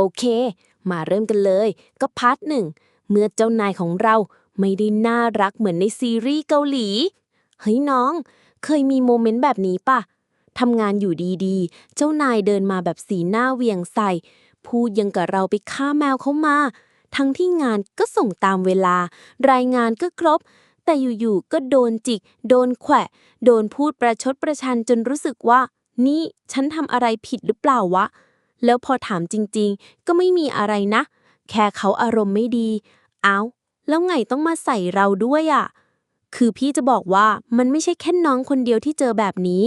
โอเค มาเริ่มกันเลย ก็พาร์ทหนึ่ง เมื่อเจ้านายของเราไม่ได้น่ารักเหมือนในซีรีส์เกาหลี เฮ้ยน้อง เคยมีโมเมนต์แบบนี้ปะทำงานอยู่ดีๆ เจ้านายเดินมาแบบสีหน้าเหวียงใส่ พูดยังกับเราไปฆ่าแมวเขามา ทั้งที่งานก็ส่งตามเวลา รายงานก็ครบ แต่อยู่ๆ ก็โดนจิก โดนแขวะ โดนพูดประชดประชันจนรู้สึกว่า นี่ฉันทำอะไรผิดหรือเปล่าวะ แล้วพอถามจริงๆ ก็ไม่มีอะไรนะ แค่เขาอารมณ์ไม่ดี เอาแล้วไงต้องมาใส่เราด้วยอะ่ะ คือพี่จะบอกว่ามันไม่ใช่แค่น้องคนเดียวที่เจอแบบนี้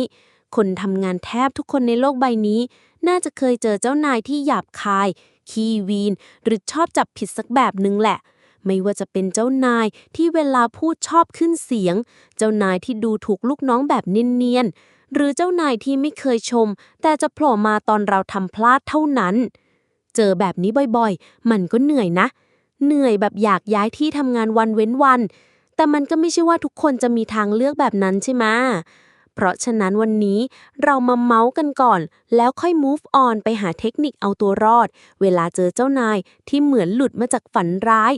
คนทำงานแทบทุกคนในโลกใบนี้ น่าจะเคยเจอเจ้านายที่หยาบคาย ขี้วีน หรือชอบจับผิดสักแบบหนึ่งแหละไม่ว่าจะเป็นเจ้านายที่เวลาพูดชอบขึ้นเสียง เจ้านายที่ดูถูกลูกน้องแบบเนียน หรือเจ้านายที่ไม่เคยชม แต่จะโผล่มาตอนเราทำพลาดเท่านั้น เจอแบบนี้บ่อยๆ มันก็เหนื่อยนะ เหนื่อยแบบอยากย้ายที่ทำงานวันเว้นวัน แต่มันก็ไม่ใช่ว่าทุกคนจะมีทางเลือกแบบนั้นใช่ไหมเพราะฉะนั้นวันนี้เรามาเมาส์กันก่อน แล้วค่อย move on ไปหาเทคนิคเอาตัวรอด เวลาเจอเจ้านายที่เหมือนหลุดมาจากฝันร้าย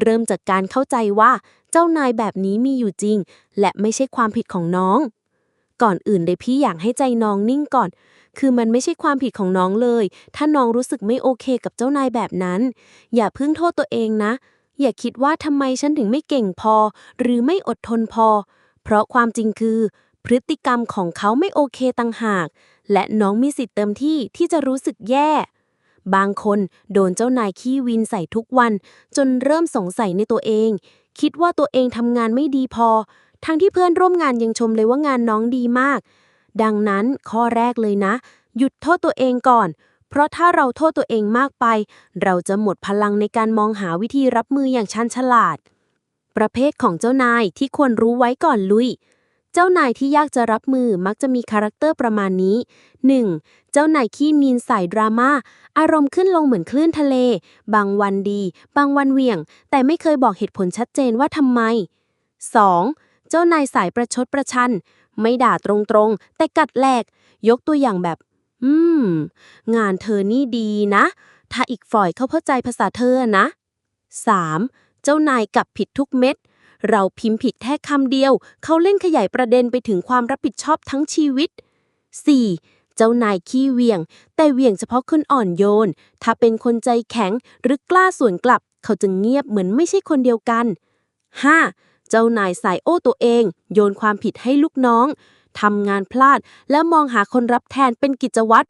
เริ่มจากการเข้าใจว่าเจ้านายแบบนี้มีอยู่จริง และไม่ใช่ความผิดของน้อง ก่อนอื่นเลยพี่อยากให้ใจน้องนิ่งก่อน คือมันไม่ใช่ความผิดของน้องเลย ถ้าน้องรู้สึกไม่โอเคกับเจ้านายแบบนั้น อย่าเพิ่งโทษตัวเองนะ อย่าคิดว่าทำไมฉันถึงไม่เก่งพอ หรือไม่อดทนพอ เพราะความจริงคือ พฤติกรรมของเขาไม่โอเคต่างหาก และน้องมีสิทธิ์เต็มที่ที่จะรู้สึกแย่ บางคนโดนเจ้านายขี้วินใส่ทุกวัน จนเริ่มสงสัยในตัวเอง คิดว่าตัวเองทำงานไม่ดีพอ ทั้งที่เพื่อนร่วมงานยังชมเลยว่างานน้องดีมาก ดังนั้นข้อแรกเลยนะ หยุดโทษตัวเองก่อน เพราะถ้าเราโทษตัวเองมากไป เราจะหมดพลังในการมองหาวิธีรับมืออย่างชันฉลาด ประเภทของเจ้านายที่ควรรู้ไว้ก่อนลุยเจ้านายที่ยากจะรับมือมักจะมีคาแรคเตอร์ประมาณนี้ 1. เจ้านายขี้มีนสายดราม่า อารมณ์ขึ้นลงเหมือนคลื่นทะเล บางวันดี บางวันเหวี่ยง แต่ไม่เคยบอกเหตุผลชัดเจนว่าทำไม 2. เจ้านายสายประชดประชัน ไม่ด่าตรงๆ แต่กัดแหลก ยกตัวอย่างแบบ อืม งานเธอนี่ดีนะ ถ้าอีกฝ่ายเขาเข้าใจภาษาเธอนะ 3. เจ้านายกลับผิดทุกเม็ด เราพิมพ์ผิดแค่คำเดียว เขาเล่นขยายประเด็นไปถึงความรับผิดชอบทั้งชีวิต 4. เจ้านายขี้เวียง แต่เวียงเฉพาะคนอ่อนโยน ถ้าเป็นคนใจแข็งหรือกล้าสวนกลับ เขาจะเงียบเหมือนไม่ใช่คนเดียวกัน 5. เจ้านายสายโอ้ตัวเอง โยนความผิดให้ลูกน้องทำงานพลาดและมองหาคนรับแทนเป็นกิจวัตร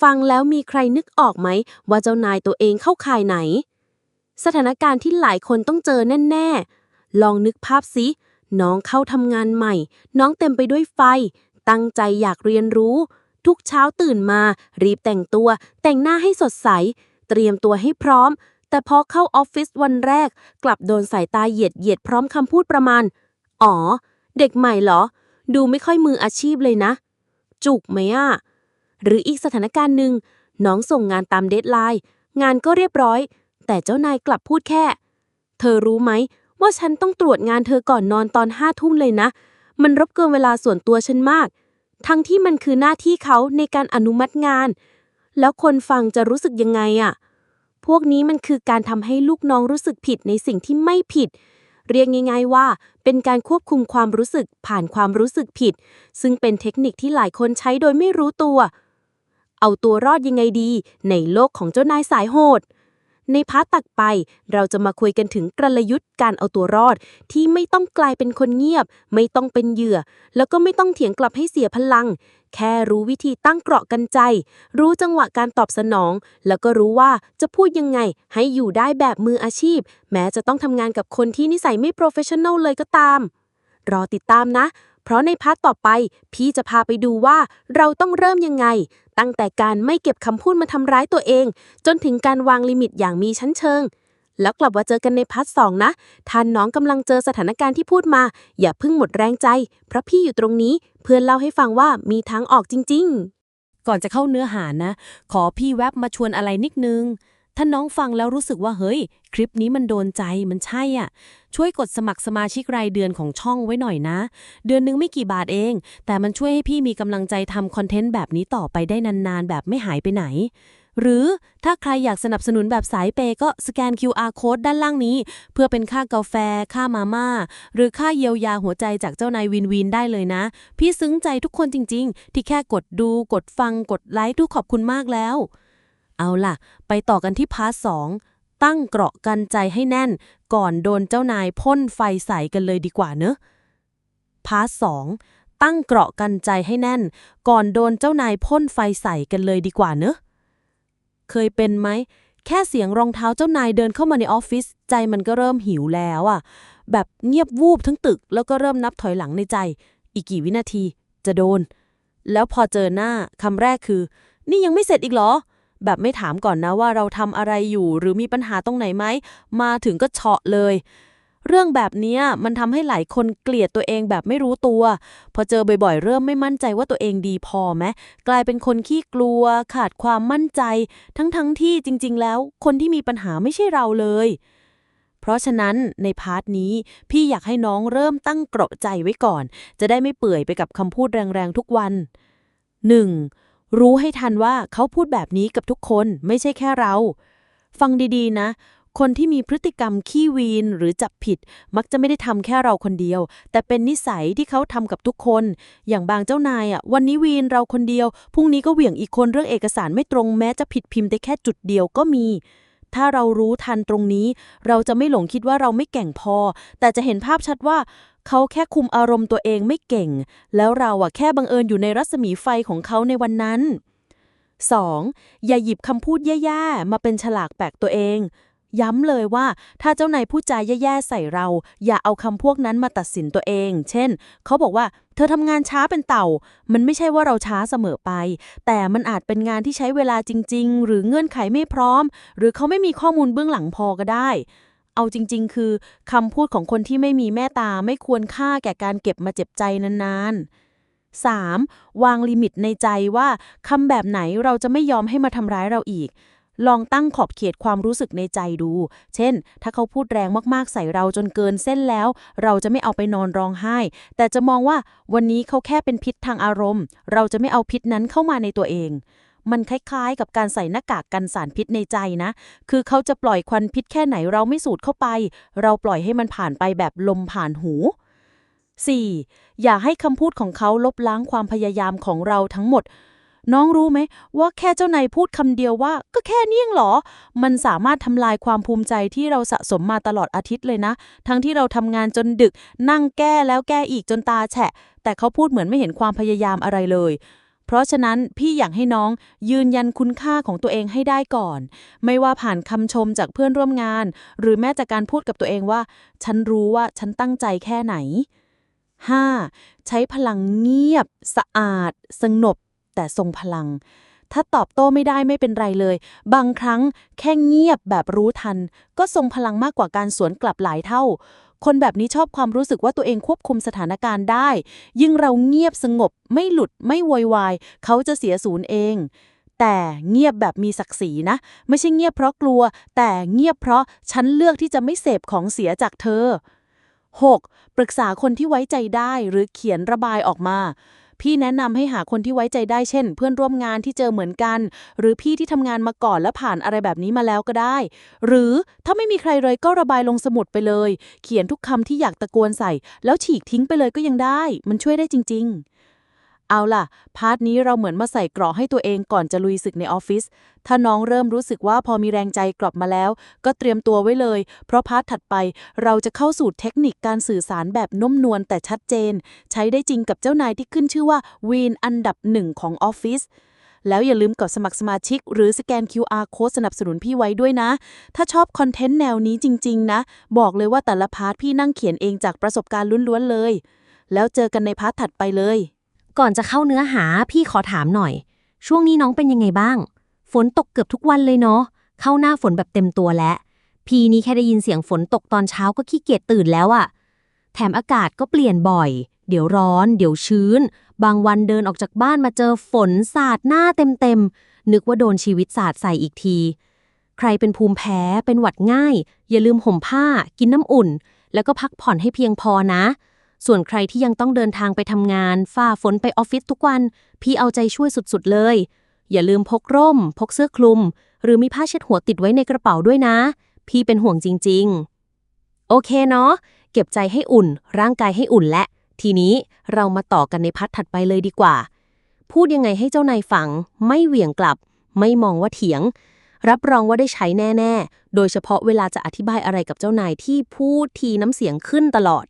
ฟังแล้วมีใครนึกออกไหม ว่าเจ้านายตัวเองเข้าข่ายไหน สถานการณ์ที่หลายคนต้องเจอแน่ ๆ ลองนึกภาพสิน้องเข้าทำงานใหม่ น้องเต็มไปด้วยไฟ ตั้งใจอยากเรียนรู้ ทุกเช้าตื่นมา รีบแต่งตัว แต่งหน้าให้สดใส เตรียมตัวให้พร้อม แต่พอเข้าออฟฟิศวันแรก กลับโดนสายตาเหยียดเหยียดพร้อมคำพูดประมาณ อ๋อ เด็กใหม่เหรอ ดูไม่ค่อยมืออาชีพเลยนะ จุกไหมอะ หรืออีกสถานการณ์หนึ่งน้องส่งงานตามเดทไลน์ งานก็เรียบร้อย แต่เจ้านายกลับพูดแค่ เธอรู้ไหม ว่าฉันต้องตรวจงานเธอก่อนนอนตอนห้าทุ่มเลยนะ มันรบกวนเวลาส่วนตัวฉันมาก ทั้งที่มันคือหน้าที่เขาในการอนุมัติงาน แล้วคนฟังจะรู้สึกยังไงอะ พวกนี้มันคือการทำให้ลูกน้องรู้สึกผิดในสิ่งที่ไม่ผิด เรียกง่าย ๆ ว่า เป็นการควบคุมความรู้สึกผ่านความรู้สึกผิด ซึ่งเป็นเทคนิคที่หลายคนใช้โดยไม่รู้ตัว เอาตัวรอดยังไงดี ในโลกของเจ้านายสายโหด ในพาร์ตักไป เราจะมาคุยกันถึงกลยุทธ์การเอาตัวรอด ที่ไม่ต้องกลายเป็นคนเงียบ ไม่ต้องเป็นเหยื่อ แล้วก็ไม่ต้องเถียงกลับให้เสียพลังแค่รู้วิธีตั้งเกราะกันใจ รู้จังหวะการตอบสนอง แล้วก็รู้ว่าจะพูดยังไงให้อยู่ได้แบบมืออาชีพ แม้จะต้องทำงานกับคนที่นิสัยไม่โปรเฟชชั่น a ลเลยก็ตาม รอติดตามนะ เพราะในพาร์ทต่อไป พี่จะพาไปดูว่าเราต้องเริ่มยังไง ตั้งแต่การไม่เก็บคำพูดมาทำร้ายตัวเอง จนถึงการวางลิมิตอย่างมีชั้นเชิง แล้วกลับมาเจอกันในพาร์ทสองนะท่านน้องกำลังเจอสถานการณ์ที่พูดมา อย่าเพิ่งหมดแรงใจ เพราะพี่อยู่ตรงนี้ เพื่อนเล่าให้ฟังว่ามีทางออกจริง ๆ ก่อนจะเข้าเนื้อหานะ ขอพี่แวบมาชวนอะไรนิดนึงถ้าน้องฟังแล้วรู้สึกว่าเฮ้ย คลิปนี้มันโดนใจมันใช่อะ ช่วยกดสมัครสมาชิกรายเดือนของช่องไว้หน่อยนะ เดือนนึงไม่กี่บาทเอง แต่มันช่วยให้พี่มีกำลังใจทำคอนเทนต์แบบนี้ต่อไปได้นานๆ แบบไม่หายไปไหน หรือถ้าใครอยากสนับสนุนแบบสายเปย์ก็สแกน QR code ด้านล่างนี้ เพื่อเป็นค่ากาแฟ ค่ามาม่า หรือค่าเยียวยาหัวใจจากเจ้านายวินวินได้เลยนะ พี่ซึ้งใจทุกคนจริง ๆ ที่แค่กดดู กดฟัง กดไลค์ทุกขอบคุณมากแล้ว เอาล่ะ ไปต่อกันที่พาร์ทสองตั้งเกราะกันใจให้แน่น ก่อนโดนเจ้านายพ่นไฟใส่กันเลยดีกว่าเนอะพาร์ทสองตั้งเกราะกันใจให้แน่น ก่อนโดนเจ้านายพ่นไฟใส่กันเลยดีกว่าเนอะ เคยเป็นไหม แค่เสียงรองเท้าเจ้านายเดินเข้ามาในออฟฟิศใจมันก็เริ่มหิวแล้วอะแบบเงียบวูบทั้งตึก แล้วก็เริ่มนับถอยหลังในใจ อีกกี่วินาทีจะโดน แล้วพอเจอหน้าคำแรกคือ นี่ยังไม่เสร็จอีกเหรอ แบบไม่ถามก่อนนะว่าเราทำอะไรอยู่ หรือมีปัญหาตรงไหนไหมมาถึงก็เฉาะเลย เรื่องแบบนี้มันทำให้หลายคนเกลียดตัวเองแบบไม่รู้ตัว พอเจอบ่อยๆ เริ่มไม่มั่นใจว่าตัวเองดีพอไหมกลายเป็นคนขี้กลัว ขาดความมั่นใจ ทั้งๆที่จริง ๆ แล้ว คนที่มีปัญหาไม่ใช่เราเลย เพราะฉะนั้นในพาร์ทนี้ พี่อยากให้น้องเริ่มตั้งเกราะใจไว้ก่อน จะได้ไม่เปื่อยไปกับคำพูดแรงๆทุกวัน 1. รู้ให้ทันว่าเขาพูดแบบนี้กับทุกคนไม่ใช่แค่เรา ฟังดีๆนะ คนที่มีพฤติกรรมขี้วีนหรือจับผิด มักจะไม่ได้ทำแค่เราคนเดียว แต่เป็นนิสัยที่เขาทำกับทุกคน อย่างบางเจ้านายอะวันนี้วีนเราคนเดียวพรุ่งนี้ก็เหวี่ยงอีกคนเรื่องเอกสารไม่ตรงแม้จะผิดพิมพ์ได้แค่จุดเดียวก็มี ถ้าเรารู้ทันตรงนี้ เราจะไม่หลงคิดว่าเราไม่เก่งพอ แต่จะเห็นภาพชัดว่าเขาแค่คุมอารมณ์ตัวเองไม่เก่ง แล้วเราอะแค่บังเอิญอยู่ในรัศมีไฟของเขาในวันนั้น 2. อย่าหยิบคำพูดแย่ๆ มาเป็นฉลากแปลกตัวเอง ย้ำเลยว่าถ้าเจ้านายพูดจาแย่ๆใส่เรา อย่าเอาคำพวกนั้นมาตัดสินตัวเอง เช่น เขาบอกว่า เธอทำงานช้าเป็นเต่า มันไม่ใช่ว่าเราช้าเสมอไป แต่มันอาจเป็นงานที่ใช้เวลาจริง ๆ หรือเงื่อนไขไม่พร้อม หรือเขาไม่มีข้อมูลเบื้องหลังพอก็ได้ เอาจริง ๆ คือคำพูดของคนที่ไม่มีแม่ตาไม่ควรค่าแก่การเก็บมาเจ็บใจนานๆ 3. วางลิมิตในใจว่าคำแบบไหนเราจะไม่ยอมให้มาทำร้ายเราอีก ลองตั้งขอบเขตความรู้สึกในใจดู เช่น ถ้าเขาพูดแรงมากๆใส่เราจนเกินเส้นแล้ว เราจะไม่เอาไปนอนร้องไห้ แต่จะมองว่าวันนี้เขาแค่เป็นพิษทางอารมณ์ เราจะไม่เอาพิษนั้นเข้ามาในตัวเองมันคล้ายๆ กับการใส่หน้ากากกันสารพิษในใจนะ คือเขาจะปล่อยควันพิษแค่ไหนเราไม่สูดเข้าไป เราปล่อยให้มันผ่านไปแบบลมผ่านหู 4. อย่าให้คำพูดของเขาลบล้างความพยายามของเราทั้งหมด น้องรู้ไหมว่าแค่เจ้านายพูดคำเดียวว่า ก็แค่นี้เองเหรอ มันสามารถทำลายความภูมิใจที่เราสะสมมาตลอดอาทิตย์เลยนะ ทั้งที่เราทำงานจนดึก นั่งแก้แล้วแก้อีกจนตาแฉะ แต่เขาพูดเหมือนไม่เห็นความพยายามอะไรเลยเพราะฉะนั้นพี่อยากให้น้องยืนยันคุณค่าของตัวเองให้ได้ก่อน ไม่ว่าผ่านคำชมจากเพื่อนร่วมงาน หรือแม้แต่การพูดกับตัวเองว่า ฉันรู้ว่าฉันตั้งใจแค่ไหน 5. ใช้พลังเงียบ สะอาด สงบ แต่ทรงพลัง ถ้าตอบโต้ไม่ได้ไม่เป็นไรเลย บางครั้งแค่เงียบแบบรู้ทัน ก็ทรงพลังมากกว่าการสวนกลับหลายเท่า คนแบบนี้ชอบความรู้สึกว่าตัวเองควบคุมสถานการณ์ได้ ยิ่งเราเงียบสงบ ไม่หลุดไม่โวยวายเขาจะเสียศูนย์เองแต่เงียบแบบมีศักดิ์ศรีนะ ไม่ใช่เงียบเพราะกลัว แต่เงียบเพราะฉันเลือกที่จะไม่เสพของเสียจากเธอ 6. ปรึกษาคนที่ไว้ใจได้หรือเขียนระบายออกมา พี่แนะนำให้หาคนที่ไว้ใจได้เช่น เพื่อนร่วมงานที่เจอเหมือนกัน หรือพี่ที่ทำงานมาก่อนและผ่านอะไรแบบนี้มาแล้วก็ได้ หรือถ้าไม่มีใครเลยก็ระบายลงสมุดไปเลย เขียนทุกคำที่อยากตะโกนใส่ แล้วฉีกทิ้งไปเลยก็ยังได้ มันช่วยได้จริง ๆ เอาล่ะ พาร์ทนี้เราเหมือนมาใส่เกราะให้ตัวเองก่อนจะลุยศึกในออฟฟิศ ถ้าน้องเริ่มรู้สึกว่าพอมีแรงใจกลับมาแล้ว ก็เตรียมตัวไว้เลย เพราะพาร์ทถัดไปเราจะเข้าสู่เทคนิคการสื่อสารแบบนุ่มนวลแต่ชัดเจน ใช้ได้จริงกับเจ้านายที่ขึ้นชื่อว่าวีนอันดับหนึ่งของออฟฟิศแล้วอย่าลืมกดสมัครสมาชิก หรือสแกน QR Code สนับสนุนพี่ไว้ด้วยนะ ถ้าชอบคอนเทนต์แนวนี้จริง ๆ นะ บอกเลยว่าแต่ละพาร์ทพี่นั่งเขียนเองจากประสบการณ์ล้วนๆเลย แล้วเจอกันในพาร์ทถัดไปเลย ก่อนจะเข้าเนื้อหาพี่ขอถามหน่อย ช่วงนี้น้องเป็นยังไงบ้าง ฝนตกเกือบทุกวันเลยเนาะเข้าหน้าฝนแบบเต็มตัวแล้ว พี่นี่แค่ได้ยินเสียงฝนตกตอนเช้าก็ขี้เกียจตื่นแล้วอะแถมอากาศก็เปลี่ยนบ่อย เดี๋ยวร้อน เดี๋ยวชื้น บางวันเดินออกจากบ้านมาเจอฝนสาดหน้าเต็มๆนึกว่าโดนชีวิตสาดใส่อีกที ใครเป็นภูมิแพ้เป็นหวัดง่าย อย่าลืมห่มผ้า กินน้ำอุ่น แล้วก็พักผ่อนให้เพียงพอนะ ส่วนใครที่ยังต้องเดินทางไปทำงาน ฝ่าฝนไปออฟฟิศทุกวัน พี่เอาใจช่วยสุดๆเลย อย่าลืมพกร่ม พกเสื้อคลุม หรือมีผ้าเช็ดหัวติดไว้ในกระเป๋าด้วยนะ พี่เป็นห่วงจริง ๆ โอเคเนาะ เก็บใจให้อุ่น ร่างกายให้อุ่นและ ทีนี้เรามาต่อกันในพัดถัดไปเลยดีกว่า พูดยังไงให้เจ้านายฟัง ไม่เหวี่ยงกลับ ไม่มองว่าเถียง รับรองว่าได้ใช้แน่ ๆ โดยเฉพาะเวลาจะอธิบายอะไรกับเจ้านายที่พูดทีน้ำเสียงขึ้นตลอด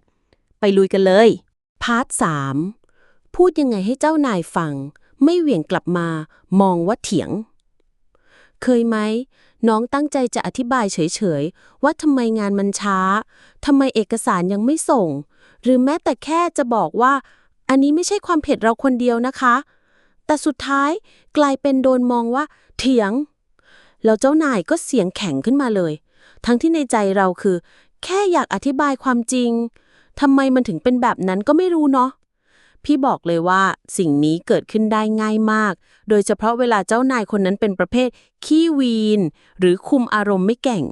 ไปลุยกันเลย พาร์ทสามพูดยังไงให้เจ้านายฟัง ไม่เหวี่ยงกลับมามองว่าเถียง เคยไหม น้องตั้งใจจะอธิบายเฉย ๆ ว่าทำไมงานมันช้าทำไมเอกสารยังไม่ส่ง หรือแม้แต่แค่จะบอกว่า อันนี้ไม่ใช่ความเผ็ดเราคนเดียวนะคะ แต่สุดท้ายกลายเป็นโดนมองว่า เถียง แล้วเจ้านายก็เสียงแข็งขึ้นมาเลย ทั้งที่ในใจเราคือ แค่อยากอธิบายความจริง ทำไมมันถึงเป็นแบบนั้นก็ไม่รู้เนาะพี่บอกเลยว่าสิ่งนี้เกิดขึ้นได้ง่ายมาก โดยเฉพาะเวลาเจ้านายคนนั้นเป็นประเภทขี้วีน หรือคุมอารมณ์ไม่เก่ง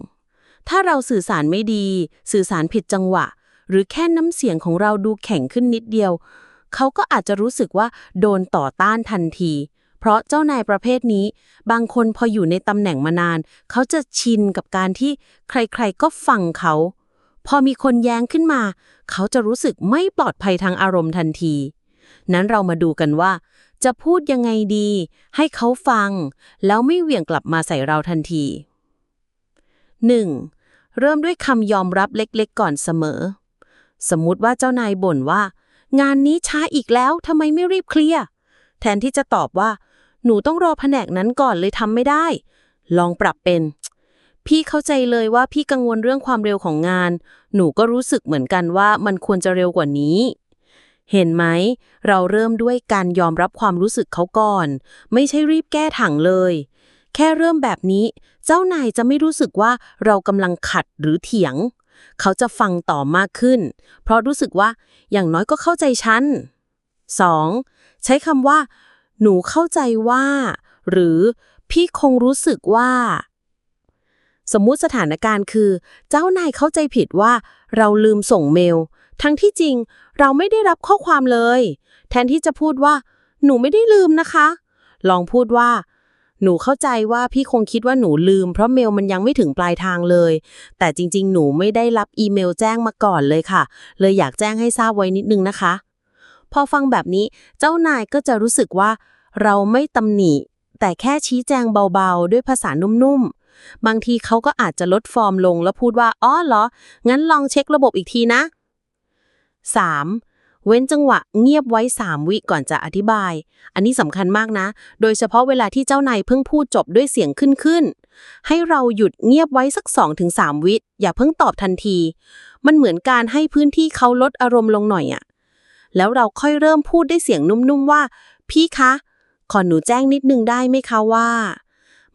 ถ้าเราสื่อสารไม่ดี สื่อสารผิดจังหวะ หรือแค่น้ำเสียงของเราดูแข็งขึ้นนิดเดียว เขาก็อาจจะรู้สึกว่าโดนต่อต้านทันที เพราะเจ้านายประเภทนี้ บางคนพออยู่ในตำแหน่งมานาน เขาจะชินกับการที่ใครๆก็ฟังเขา พอมีคนแย้งขึ้นมา เขาจะรู้สึกไม่ปลอดภัยทางอารมณ์ทันที นั้นเรามาดูกันว่า จะพูดยังไงดี ให้เขาฟัง แล้วไม่เหวี่ยงกลับมาใส่เราทันที 1. เริ่มด้วยคำยอมรับเล็กๆ ก่อนเสมอ สมมุติว่าเจ้านายบ่นว่า งานนี้ช้าอีกแล้วทำไมไม่รีบเคลียร์แทนที่จะตอบว่า หนูต้องรอแผนกนั้นก่อนเลยทำไม่ได้ ลองปรับเป็น พี่เข้าใจเลยว่าพี่กังวลเรื่องความเร็วของงาน หนูก็รู้สึกเหมือนกันว่ามันควรจะเร็วกว่านี้ เห็นไหม เราเริ่มด้วยการยอมรับความรู้สึกเขาก่อน ไม่ใช่รีบแก้ถังเลย แค่เริ่มแบบนี้ เจ้านายจะไม่รู้สึกว่าเรากำลังขัดหรือเถียง เขาจะฟังต่อมากขึ้น เพราะรู้สึกว่าอย่างน้อยก็เข้าใจฉัน 2. ใช้คำว่า หนูเข้าใจว่า หรือพี่คงรู้สึกว่า สมมุติสถานการณ์คือ เจ้านายเข้าใจผิดว่าเราลืมส่งเมล ทั้งที่จริงเราไม่ได้รับข้อความเลย แทนที่จะพูดว่า หนูไม่ได้ลืมนะคะ ลองพูดว่า หนูเข้าใจว่าพี่คงคิดว่าหนูลืม เพราะเมลมันยังไม่ถึงปลายทางเลย แต่จริง ๆ หนูไม่ได้รับอีเมลแจ้งมาก่อนเลยค่ะ เลยอยากแจ้งให้ทราบไว้นิดนึงนะคะ พอฟังแบบนี้เจ้านายก็จะรู้สึกว่า เราไม่ตำหนิ แต่แค่ชี้แจงเบาๆ ด้วยภาษานุ่มๆ บางทีเขาก็อาจจะลดฟอร์มลงแล้วพูดว่าอ๋อเหรอ งั้นลองเช็คระบบอีกทีนะ 3. เว้นจังหวะเงียบไว้ 3 วิก่อนจะอธิบาย อันนี้สำคัญมากนะ โดยเฉพาะเวลาที่เจ้านายเพิ่งพูดจบด้วยเสียงขึ้นขึ้นให้เราหยุดเงียบไว้สัก 2-3 วิอย่าเพิ่งตอบทันที มันเหมือนการให้พื้นที่เขาลดอารมณ์ลงหน่อยอะแล้วเราค่อยเริ่มพูดด้วยเสียงนุ่มๆว่า พี่คะ ขอหนูแจ้งนิดนึงได้ไหมคะว่า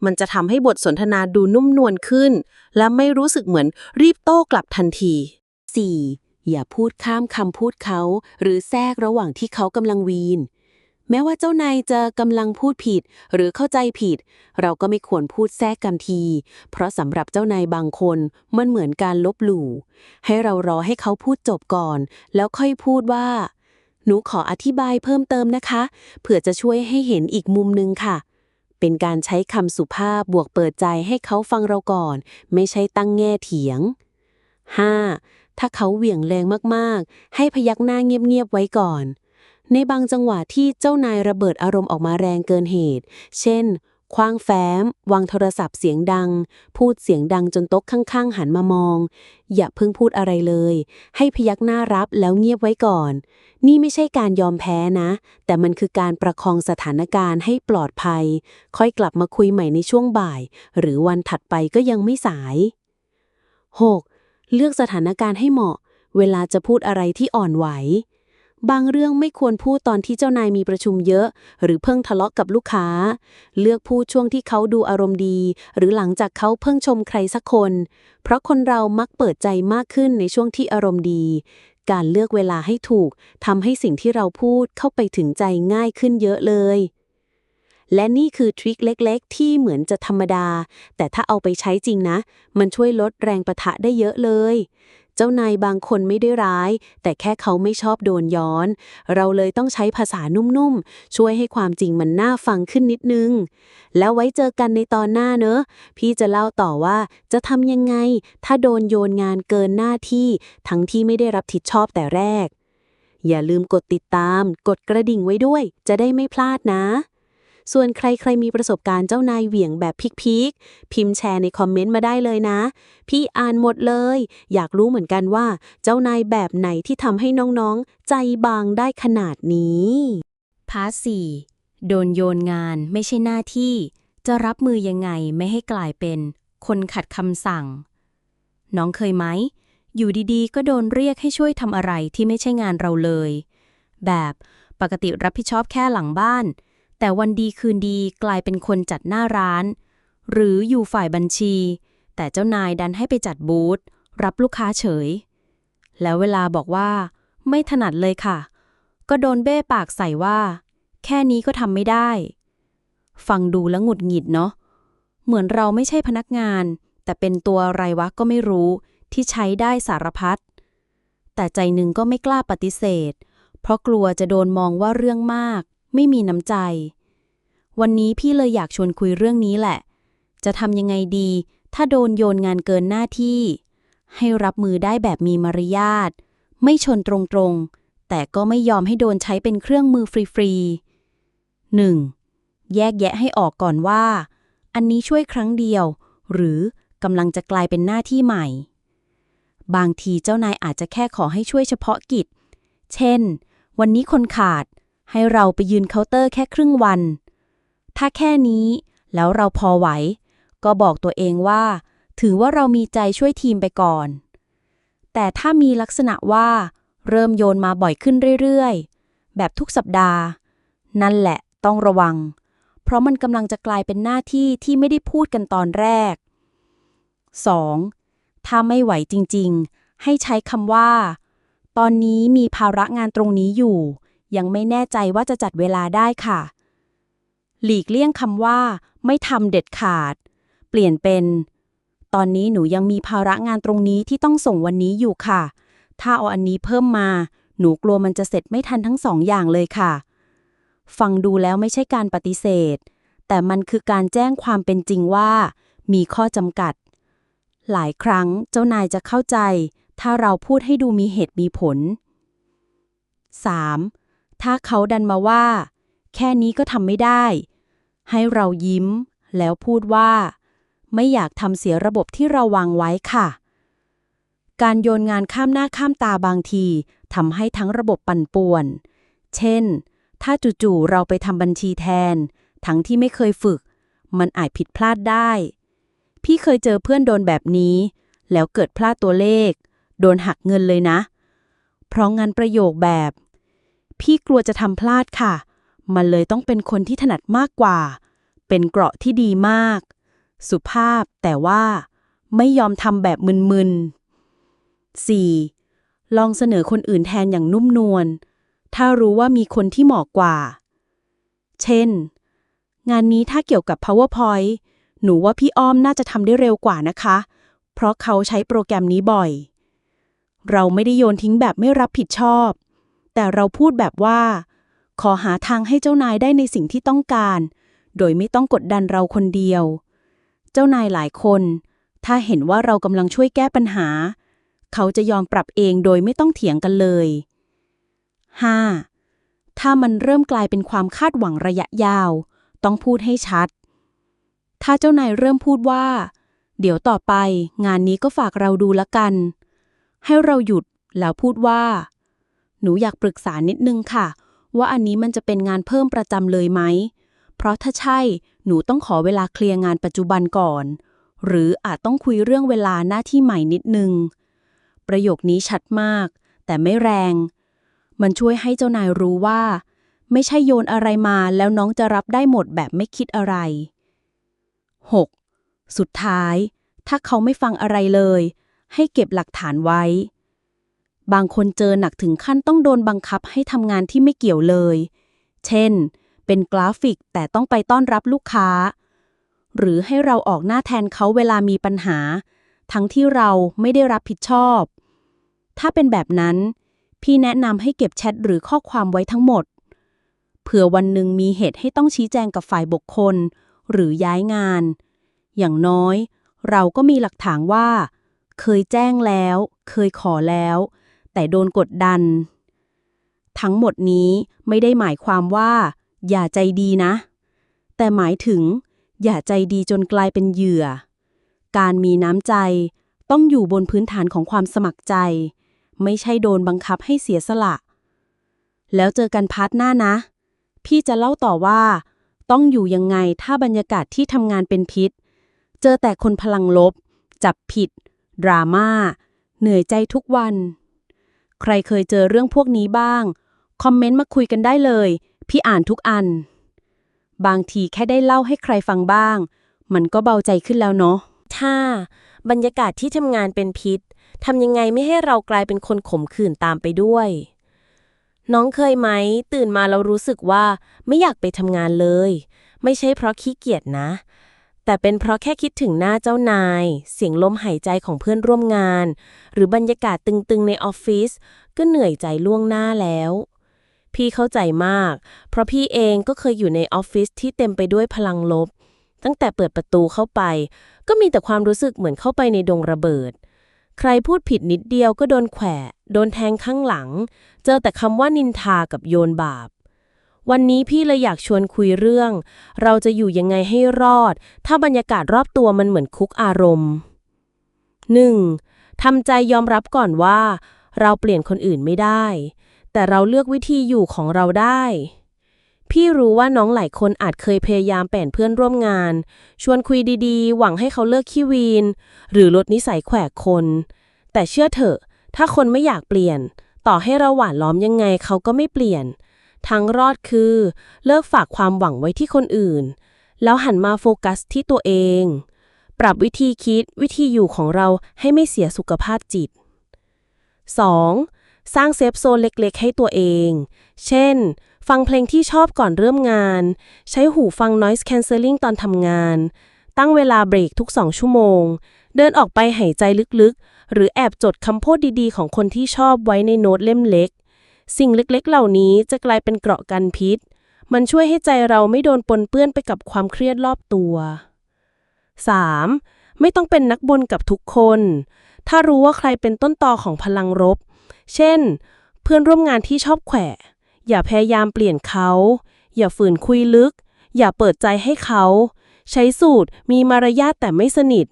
มันจะทำให้บทสนทนาดูนุ่มนวลขึ้น และไม่รู้สึกเหมือนรีบโต้กลับทันที 4. อย่าพูดข้ามคำพูดเขา หรือแทรกระหว่างที่เขากำลังวีน แม้ว่าเจ้านายจะกำลังพูดผิด หรือเข้าใจผิด เราก็ไม่ควรพูดแทรกกันที เพราะสำหรับเจ้านายบางคน มันเหมือนการลบหลู่ ให้เรารอให้เขาพูดจบก่อน แล้วค่อยพูดว่า หนูขออธิบายเพิ่มเติมนะคะ เผื่อจะช่วยให้เห็นอีกมุมนึงค่ะ เป็นการใช้คำสุภาพบวกเปิดใจให้เขาฟังเราก่อน ไม่ใช่ตั้งแง่เถียง 5. ถ้าเขาเหวี่ยงแรงมากๆ ให้พยักหน้าเงียบๆไว้ก่อน ในบางจังหวะที่เจ้านายระเบิดอารมณ์ออกมาแรงเกินเหตุ เช่น คว้างแฟ้ม วางโทรศัพท์เสียงดัง พูดเสียงดังจนโต๊ะข้างๆ หันมามอง อย่าเพิ่งพูดอะไรเลย ให้พยักหน้ารับแล้วเงียบไว้ก่อน นี่ไม่ใช่การยอมแพ้นะ แต่มันคือการประคองสถานการณ์ให้ปลอดภัย ค่อยกลับมาคุยใหม่ในช่วงบ่าย หรือวันถัดไปก็ยังไม่สาย 6. เลือกสถานการณ์ให้เหมาะ เวลาจะพูดอะไรที่อ่อนไหว บางเรื่องไม่ควรพูดตอนที่เจ้านายมีประชุมเยอะ หรือเพิ่งทะเลาะกับลูกค้า เลือกพูดช่วงที่เขาดูอารมณ์ดี หรือหลังจากเขาเพิ่งชมใครสักคน เพราะคนเรามักเปิดใจมากขึ้นในช่วงที่อารมณ์ดี การเลือกเวลาให้ถูกทำให้สิ่งที่เราพูดเข้าไปถึงใจง่ายขึ้นเยอะเลย และนี่คือทริคเล็ก ๆ ที่เหมือนจะธรรมดา แต่ถ้าเอาไปใช้จริงนะ มันช่วยลดแรงประทะได้เยอะเลย จ้านายบางคนไม่ได้ร้าย แต่แค่เขาไม่ชอบโดนย้อน เราเลยต้องใช้ภาษานุ่มๆ ช่วยให้ความจริงมันน่าฟังขึ้นนิดนึง แล้วไว้เจอกันในตอนหน้าเนอะพี่จะเล่าต่อว่าจะทำยังไง ถ้าโดนโยนงานเกินหน้าที่ ทั้งที่ไม่ได้รับผิดชอบแต่แรก อย่าลืมกดติดตาม กดกระดิ่งไว้ด้วย จะได้ไม่พลาดนะ ส่วนใครใครมีประสบการณ์เจ้านายเหวี่ยงแบบพิกๆพิมพ์แชร์ในคอมเมนต์มาได้เลยนะ พี่อ่านหมดเลย อยากรู้เหมือนกันว่า เจ้านายแบบไหนที่ทำให้น้องๆ ใจบางได้ขนาดนี้พาร์ทสี่โดนโยนงานไม่ใช่หน้าที่ จะรับมือยังไงไม่ให้กลายเป็น คนขัดคำสั่ง น้องเคยไหม อยู่ดีๆ ก็โดนเรียกให้ช่วยทำอะไรที่ไม่ใช่งานเราเลย แบบปกติรับผิดชอบแค่หลังบ้าน แต่วันดีคืนดีกลายเป็นคนจัดหน้าร้าน หรืออยู่ฝ่ายบัญชี แต่เจ้านายดันให้ไปจัดบูธรับลูกค้าเฉย แล้วเวลาบอกว่า ไม่ถนัดเลยค่ะ ก็โดนเบ้ปากใส่ว่า แค่นี้ก็ทำไม่ได้ ฟังดูแล้วหงุดหงิดเนาะเหมือนเราไม่ใช่พนักงาน แต่เป็นตัวอะไรวะก็ไม่รู้ที่ใช้ได้สารพัดแต่ใจหนึ่งก็ไม่กล้าปฏิเสธ เพราะกลัวจะโดนมองว่าเรื่องมาก ไม่มีน้ำใจ วันนี้พี่เลยอยากชวนคุยเรื่องนี้แหละ จะทำยังไงดี ถ้าโดนโยนงานเกินหน้าที่ ให้รับมือได้แบบมีมารยาท ไม่ชนตรงๆ แต่ก็ไม่ยอมให้โดนใช้เป็นเครื่องมือฟรีๆ 1. แยกแยะให้ออกก่อนว่า อันนี้ช่วยครั้งเดียว หรือกำลังจะกลายเป็นหน้าที่ใหม่ บางทีเจ้านายอาจจะแค่ขอให้ช่วยเฉพาะกิจ เช่น วันนี้คนขาด ให้เราไปยืนเคาน์เตอร์แค่ครึ่งวัน ถ้าแค่นี้แล้วเราพอไหว ก็บอกตัวเองว่า ถือว่าเรามีใจช่วยทีมไปก่อน แต่ถ้ามีลักษณะว่า เริ่มโยนมาบ่อยขึ้นเรื่อยๆ แบบทุกสัปดาห์ นั่นแหละต้องระวัง เพราะมันกำลังจะกลายเป็นหน้าที่ที่ไม่ได้พูดกันตอนแรก 2. ถ้าไม่ไหวจริงๆ ให้ใช้คำว่า ตอนนี้มีภาระงานตรงนี้อยู่ ยังไม่แน่ใจว่าจะจัดเวลาได้ค่ะ หลีกเลี่ยงคำว่า ไม่ทำเด็ดขาด เปลี่ยนเป็น ตอนนี้หนูยังมีภาระงานตรงนี้ที่ต้องส่งวันนี้อยู่ค่ะ ถ้าเอาอันนี้เพิ่มมา หนูกลัวมันจะเสร็จไม่ทันทั้งสองอย่างเลยค่ะ ฟังดูแล้วไม่ใช่การปฏิเสธ แต่มันคือการแจ้งความเป็นจริงว่า มีข้อจำกัด หลายครั้งเจ้านายจะเข้าใจ ถ้าเราพูดให้ดูมีเหตุมีผล 3. ถ้าเขาดันมาว่า แค่นี้ก็ทำไม่ได้ ให้เรายิ้ม แล้วพูดว่า ไม่อยากทำเสียระบบที่เราวางไว้ค่ะ การโยนงานข้ามหน้าข้ามตาบางทีทำให้ทั้งระบบปั่นป่วน เช่น ถ้าจู่ๆเราไปทำบัญชีแทน ทั้งที่ไม่เคยฝึก มันอาจผิดพลาดได้ พี่เคยเจอเพื่อนโดนแบบนี้ แล้วเกิดพลาดตัวเลข โดนหักเงินเลยนะ เพราะงานประโยคแบบ พี่กลัวจะทำพลาดค่ะ มันเลยต้องเป็นคนที่ถนัดมากกว่า เป็นเกราะที่ดีมาก สุภาพแต่ว่าไม่ยอมทำแบบมึนๆ 4. ลองเสนอคนอื่นแทนอย่างนุ่มนวล ถ้ารู้ว่ามีคนที่เหมาะกว่า เช่น งานนี้ถ้าเกี่ยวกับ PowerPoint หนูว่าพี่อ้อมน่าจะทำได้เร็วกว่านะคะ เพราะเขาใช้โปรแกรมนี้บ่อย เราไม่ได้โยนทิ้งแบบไม่รับผิดชอบ แต่เราพูดแบบว่า ขอหาทางให้เจ้านายได้ในสิ่งที่ต้องการ โดยไม่ต้องกดดันเราคนเดียว เจ้านายหลายคน ถ้าเห็นว่าเรากำลังช่วยแก้ปัญหา เขาจะยอมปรับเองโดยไม่ต้องเถียงกันเลย 5. ถ้ามันเริ่มกลายเป็นความคาดหวังระยะยาว ต้องพูดให้ชัด ถ้าเจ้านายเริ่มพูดว่า เดี๋ยวต่อไป งานนี้ก็ฝากเราดูละกัน ให้เราหยุดแล้วพูดว่า หนูอยากปรึกษานิดนึงค่ะ ว่าอันนี้มันจะเป็นงานเพิ่มประจำเลยไหม เพราะถ้าใช่ หนูต้องขอเวลาเคลียร์งานปัจจุบันก่อน หรืออาจต้องคุยเรื่องเวลาหน้าที่ใหม่นิดนึง ประโยคนี้ชัดมาก แต่ไม่แรง มันช่วยให้เจ้านายรู้ว่า ไม่ใช่โยนอะไรมาแล้วน้องจะรับได้หมดแบบไม่คิดอะไร 6. สุดท้าย ถ้าเขาไม่ฟังอะไรเลย ให้เก็บหลักฐานไว้ บางคนเจอหนักถึงขั้นต้องโดนบังคับให้ทำงานที่ไม่เกี่ยวเลย เช่น เป็นกราฟิกแต่ต้องไปต้อนรับลูกค้า หรือให้เราออกหน้าแทนเขาเวลามีปัญหา ทั้งที่เราไม่ได้รับผิดชอบ ถ้าเป็นแบบนั้น พี่แนะนำให้เก็บแชทหรือข้อความไว้ทั้งหมด เผื่อวันหนึ่งมีเหตุให้ต้องชี้แจงกับฝ่ายบุคคล หรือย้ายงาน อย่างน้อย เราก็มีหลักฐานว่า เคยแจ้งแล้ว เคยขอแล้ว แต่โดนกดดัน ทั้งหมดนี้ไม่ได้หมายความว่า อย่าใจดีนะ แต่หมายถึง อย่าใจดีจนกลายเป็นเหยื่อ การมีน้ำใจต้องอยู่บนพื้นฐานของความสมัครใจ ไม่ใช่โดนบังคับให้เสียสละ แล้วเจอกันพาร์ทหน้านะ พี่จะเล่าต่อว่า ต้องอยู่ยังไงถ้าบรรยากาศที่ทำงานเป็นพิษ เจอแต่คนพลังลบ จับผิด ดราม่า เหนื่อยใจทุกวัน ใครเคยเจอเรื่องพวกนี้บ้าง คอมเมนต์มาคุยกันได้เลย พี่อ่านทุกอัน บางทีแค่ได้เล่าให้ใครฟังบ้าง มันก็เบาใจขึ้นแล้วเนาะ ถ้า บรรยากาศที่ทำงานเป็นพิษทำยังไงไม่ให้เรากลายเป็นคนขมขื่นตามไปด้วย น้องเคยไหม ตื่นมาแล้วรู้สึกว่าไม่อยากไปทำงานเลย ไม่ใช่เพราะขี้เกียจนะ แต่เป็นเพราะแค่คิดถึงหน้าเจ้านาย เสียงลมหายใจของเพื่อนร่วมงาน หรือบรรยากาศตึงๆในออฟฟิศก็เหนื่อยใจล่วงหน้าแล้ว พี่เข้าใจมาก เพราะพี่เองก็เคยอยู่ในออฟฟิศที่เต็มไปด้วยพลังลบ ตั้งแต่เปิดประตูเข้าไป ก็มีแต่ความรู้สึกเหมือนเข้าไปในดงระเบิด ใครพูดผิดนิดเดียวก็โดนแขวะโดนแทงข้างหลัง เจอแต่คำว่านินทากับโยนบาป วันนี้พี่เลยอยากชวนคุยเรื่อง เราจะอยู่ยังไงให้รอด ถ้าบรรยากาศรอบตัวมันเหมือนคุกอารมณ์ 1. ทำใจยอมรับก่อนว่า เราเปลี่ยนคนอื่นไม่ได้ แต่เราเลือกวิธีอยู่ของเราได้ พี่รู้ว่าน้องหลายคนอาจเคยพยายามเปลี่ยนเพื่อนร่วมงาน ชวนคุยดีๆ หวังให้เขาเลิกขี้วีน หรือลดนิสัยแขวกคน แต่เชื่อเถอะ ถ้าคนไม่อยากเปลี่ยน ต่อให้เราหวานล้อมยังไงเขาก็ไม่เปลี่ยน ทางรอดคือ เลิกฝากความหวังไว้ที่คนอื่น แล้วหันมาโฟกัสที่ตัวเอง ปรับวิธีคิดวิธีอยู่ของเราให้ไม่เสียสุขภาพจิต 2. สร้างเซฟโซนเล็กๆ ให้ตัวเอง เช่น ฟังเพลงที่ชอบก่อนเริ่มงาน ใช้หูฟัง noise cancelling ตอนทำงาน ตั้งเวลาเบรกทุก2ชั่วโมง เดินออกไปหายใจลึกๆ หรือแอบจดคำพูดดีๆ ของคนที่ชอบไว้ในโน้ตเล่มเล็ก สิ่งเล็กๆ เหล่านี้จะกลายเป็นเกราะกันพิษ มันช่วยให้ใจเราไม่โดนปนเปื้อนไปกับความเครียดรอบตัว 3. ไม่ต้องเป็นนักบนกับทุกคน ถ้ารู้ว่าใครเป็นต้นตอของพลังรบ เช่น เพื่อนร่วมงานที่ชอบแขวะ อย่าพยายามเปลี่ยนเขา อย่าฝืนคุยลึก อย่าเปิดใจให้เขา ใช้สูตรมีมารยาทแต่ไม่สนิท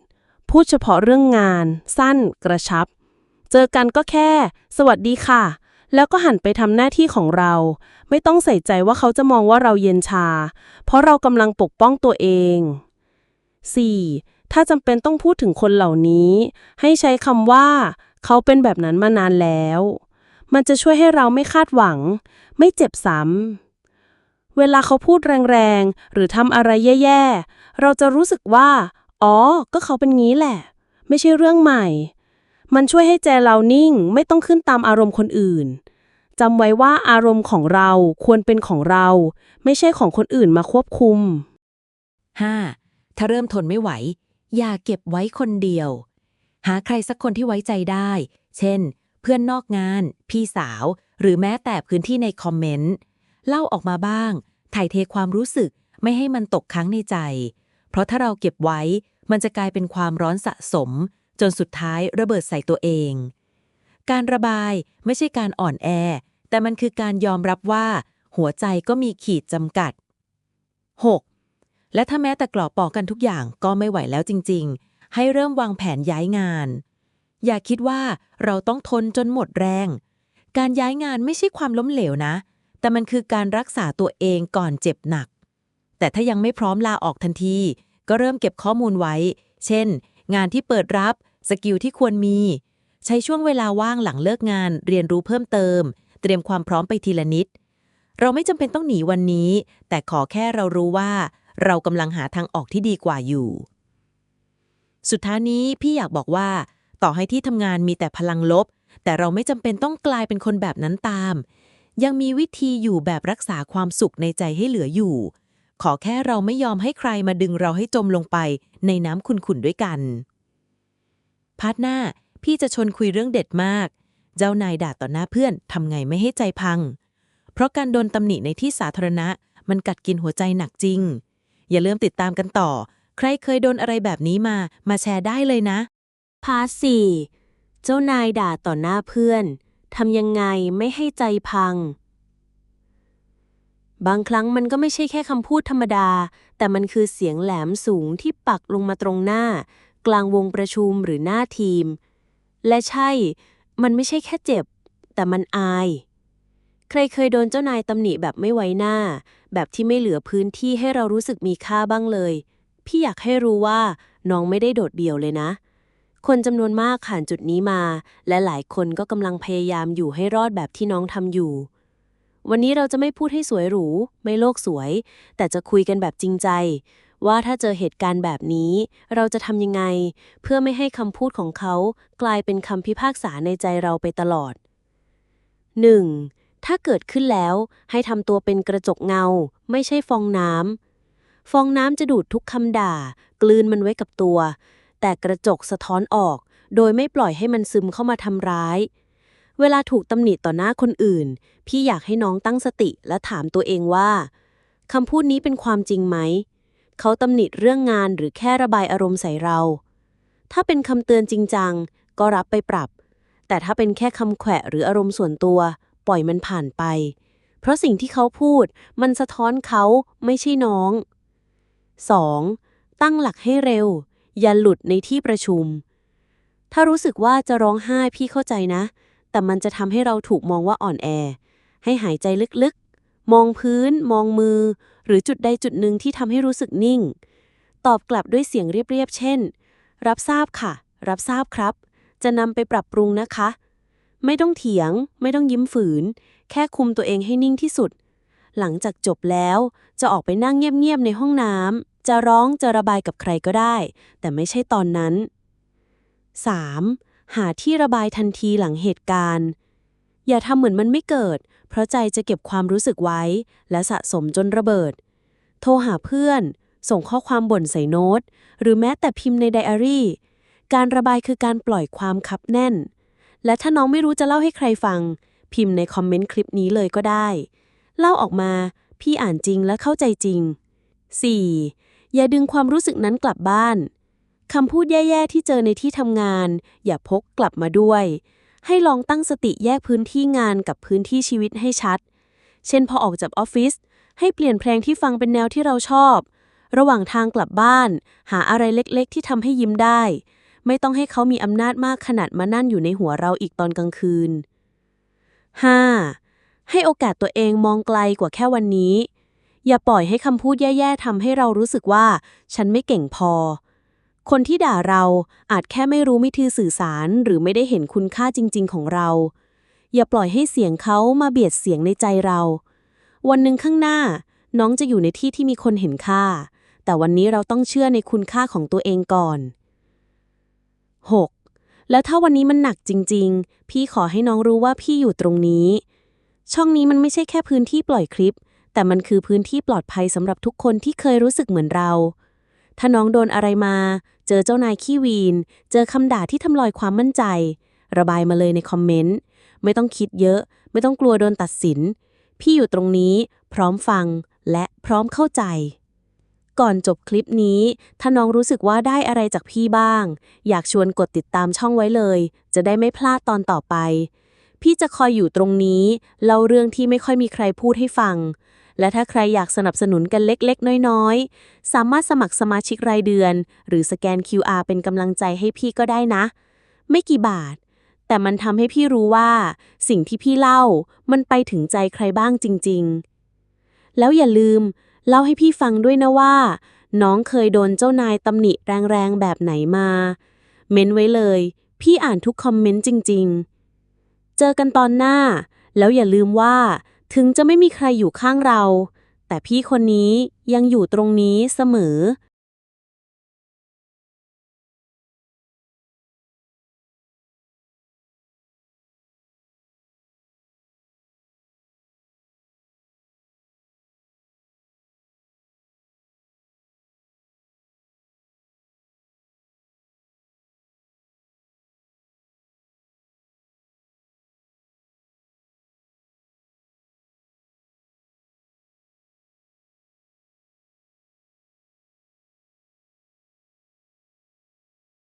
พูดเฉพาะเรื่องงาน สั้น กระชับ เจอกันก็แค่ สวัสดีค่ะ แล้วก็หันไปทำหน้าที่ของเรา ไม่ต้องใส่ใจว่าเขาจะมองว่าเราเย็นชา เพราะเรากำลังปกป้องตัวเอง 4. ถ้าจำเป็นต้องพูดถึงคนเหล่านี้ ให้ใช้คำว่า เขาเป็นแบบนั้นมานานแล้ว มันจะช่วยให้เราไม่คาดหวัง ไม่เจ็บซ้ำเวลาเขาพูดแรงๆ หรือทำอะไรแย่ๆ เราจะรู้สึกว่า อ๋อ ก็เขาเป็นงี้แหละ ไม่ใช่เรื่องใหม่ มันช่วยให้ใจเรานิ่งไม่ต้องขึ้นตามอารมณ์คนอื่นจำไว้ว่าอารมณ์ของเราควรเป็นของเรา ไม่ใช่ของคนอื่นมาควบคุม 5. ถ้าเริ่มทนไม่ไหว อย่าเก็บไว้คนเดียว หาใครสักคนที่ไว้ใจได้ เช่น เพื่อนนอกงาน พี่สาว หรือแม้แต่พื้นที่ในคอมเมนต์ เล่าออกมาบ้าง ถ่ายเทความรู้สึกไม่ให้มันตกค้างในใจ เพราะถ้าเราเก็บไว้มันจะกลายเป็นความร้อนสะสม จนสุดท้ายระเบิดใส่ตัวเอง การระบายไม่ใช่การอ่อนแอ แต่มันคือการยอมรับว่า หัวใจก็มีขีดจำกัด 6. และถ้าแม้แต่กรอบปอกกันทุกอย่างก็ไม่ไหวแล้วจริง ๆ ให้เริ่มวางแผนย้ายงาน อย่าคิดว่าเราต้องทนจนหมดแรง การย้ายงานไม่ใช่ความล้มเหลวนะ แต่มันคือการรักษาตัวเองก่อนเจ็บหนัก แต่ถ้ายังไม่พร้อมลาออกทันที ก็เริ่มเก็บข้อมูลไว้ เช่น งานที่เปิดรับ สกิลที่ควรมี ใช้ช่วงเวลาว่างหลังเลิกงาน เรียนรู้เพิ่มเติม เตรียมความพร้อมไปทีละนิด เราไม่จำเป็นต้องหนีวันนี้ แต่ขอแค่เรารู้ว่า เรากำลังหาทางออกที่ดีกว่าอยู่ สุดท้ายนี้พี่อยากบอกว่า ต่อให้ที่ทำงานมีแต่พลังลบ แต่เราไม่จำเป็นต้องกลายเป็นคนแบบนั้นตาม ยังมีวิธีอยู่แบบรักษาความสุขในใจให้เหลืออยู่ ขอแค่เราไม่ยอมให้ใครมาดึงเราให้จมลงไปในน้ำขุ่นๆด้วยกัน พาร์ทหน้า พี่จะชวนคุยเรื่องเด็ดมาก เจ้านายด่าต่อหน้าเพื่อนทำไงไม่ให้ใจพัง เพราะการโดนตำหนิในที่สาธารณะ มันกัดกินหัวใจหนักจริง อย่าลืมติดตามกันต่อ ใครเคยโดนอะไรแบบนี้มา มาแชร์ได้เลยนะ พาร์ทสี่เจ้านายด่าต่อหน้าเพื่อนทำยังไงไม่ให้ใจพัง บางครั้งมันก็ไม่ใช่แค่คำพูดธรรมดา แต่มันคือเสียงแหลมสูงที่ปักลงมาตรงหน้า กลางวงประชุมหรือหน้าทีม และใช่ มันไม่ใช่แค่เจ็บ แต่มันอาย ใครเคยโดนเจ้านายตำหนิแบบไม่ไว้หน้า แบบที่ไม่เหลือพื้นที่ให้เรารู้สึกมีค่าบ้างเลย พี่อยากให้รู้ว่าน้องไม่ได้โดดเดี่ยวเลยนะ คนจำนวนมากผ่านจุดนี้มา และหลายคนก็กำลังพยายามอยู่ให้รอดแบบที่น้องทำอยู่วันนี้เราจะไม่พูดให้สวยหรู ไม่โลกสวย แต่จะคุยกันแบบจริงใจ ว่าถ้าเจอเหตุการณ์แบบนี้ เราจะทำยังไง เพื่อไม่ให้คำพูดของเขากลายเป็นคำพิพากษาในใจเราไปตลอด 1. ถ้าเกิดขึ้นแล้วให้ทำตัวเป็นกระจกเงา ไม่ใช่ฟองน้ำฟองน้ำจะดูดทุกคำด่า กลืนมันไว้กับตัว แต่กระจกสะท้อนออก โดยไม่ปล่อยให้มันซึมเข้ามาทำร้ายเวลาถูกตำหนิต่อหน้าคนอื่น พี่อยากให้น้องตั้งสติและถามตัวเองว่าคำพูดนี้เป็นความจริงไหม เขาตำหนิเรื่องงานหรือแค่ระบายอารมณ์ใส่เรา ถ้าเป็นคำเตือนจริงจัง ก็รับไปปรับ แต่ถ้าเป็นแค่คำแขวะหรืออารมณ์ส่วนตัว ปล่อยมันผ่านไป เพราะสิ่งที่เขาพูด มันสะท้อนเขาไม่ใช่น้อง 2. ตั้งหลักให้เร็ว อย่าหลุดในที่ประชุม ถ้ารู้สึกว่าจะร้องไห้พี่เข้าใจนะ แต่มันจะทำให้เราถูกมองว่าอ่อนแอ ให้หายใจลึกๆ มองพื้น มองมือ หรือจุดใดจุดหนึ่งที่ทำให้รู้สึกนิ่ง ตอบกลับด้วยเสียงเรียบๆ เช่น รับทราบค่ะ รับทราบครับ จะนำไปปรับปรุงนะคะ ไม่ต้องเถียง ไม่ต้องยิ้มฝืน แค่คุมตัวเองให้นิ่งที่สุด หลังจากจบแล้วจะออกไปนั่งเงียบๆ ในห้องน้ำ จะร้อง จะระบายกับใครก็ได้ แต่ไม่ใช่ตอนนั้น 3. หาที่ระบายทันทีหลังเหตุการณ์ อย่าทำเหมือนมันไม่เกิด เพราะใจจะเก็บความรู้สึกไว้ และสะสมจนระเบิด โทรหาเพื่อน ส่งข้อความบ่นใส่โน้ต หรือแม้แต่พิมพ์ในไดอารี่ การระบายคือการปล่อยความคับแน่น และถ้าน้องไม่รู้จะเล่าให้ใครฟัง พิมพ์ในคอมเมนต์คลิปนี้เลยก็ได้ เล่าออกมาพี่อ่านจริงและเข้าใจจริง 4. อย่าดึงความรู้สึกนั้นกลับบ้านคำพูดแย่ ๆ ที่เจอในที่ทำงาน อย่าพกกลับมาด้วย ให้ลองตั้งสติแยกพื้นที่งานกับพื้นที่ชีวิตให้ชัด เช่นพอออกจากออฟฟิศให้เปลี่ยนเพลงที่ฟังเป็นแนวที่เราชอบ ระหว่างทางกลับบ้าน หาอะไรเล็กๆ ที่ทำให้ยิ้มได้ ไม่ต้องให้เขามีอำนาจมากขนาดมานั่นอยู่ในหัวเราอีกตอนกลางคืน 5. ให้โอกาสตัวเองมองไกลกว่าแค่วันนี้ อย่าปล่อยให้คำพูดแย่ๆทำให้เรารู้สึกว่า ฉันไม่เก่งพอ คนที่ด่าเราอาจแค่ไม่รู้วิธีสื่อสารหรือไม่ได้เห็นคุณค่าจริง ๆ ของเรา อย่าปล่อยให้เสียงเขามาเบียดเสียงในใจเรา วันหนึ่งข้างหน้า น้องจะอยู่ในที่ที่มีคนเห็นค่า แต่วันนี้เราต้องเชื่อในคุณค่าของตัวเองก่อน 6. แล้วถ้าวันนี้มันหนักจริง ๆ พี่ขอให้น้องรู้ว่าพี่อยู่ตรงนี้ ช่องนี้มันไม่ใช่แค่พื้นที่ปล่อยคลิป แต่มันคือพื้นที่ปลอดภัยสำหรับทุกคนที่เคยรู้สึกเหมือนเราถ้าน้องโดนอะไรมา เจอเจ้านายขี้วีน เจอคำด่าที่ทำลายความมั่นใจ ระบายมาเลยในคอมเมนต์ ไม่ต้องคิดเยอะ ไม่ต้องกลัวโดนตัดสิน พี่อยู่ตรงนี้ พร้อมฟัง และพร้อมเข้าใจ ก่อนจบคลิปนี้ ถ้าน้องรู้สึกว่าได้อะไรจากพี่บ้าง อยากชวนกดติดตามช่องไว้เลย จะได้ไม่พลาดตอนต่อไป พี่จะคอยอยู่ตรงนี้เล่าเรื่องที่ไม่ค่อยมีใครพูดให้ฟัง และถ้าใครอยากสนับสนุนกันเล็กๆ น้อยๆ สามารถสมัครสมาชิกรายเดือน หรือสแกน QR เป็นกำลังใจให้พี่ก็ได้นะ ไม่กี่บาท แต่มันทำให้พี่รู้ว่า สิ่งที่พี่เล่า มันไปถึงใจใครบ้างจริง ๆ แล้วอย่าลืม เล่าให้พี่ฟังด้วยนะว่า น้องเคยโดนเจ้านายตำหนิแรงๆ แบบไหนมา เม้นไว้เลย พี่อ่านทุกคอมเมนต์จริง ๆ เจอกันตอนหน้า แล้วอย่าลืมว่า ถึงจะไม่มีใครอยู่ข้างเรา แต่พี่คนนี้ยังอยู่ตรงนี้เสมอ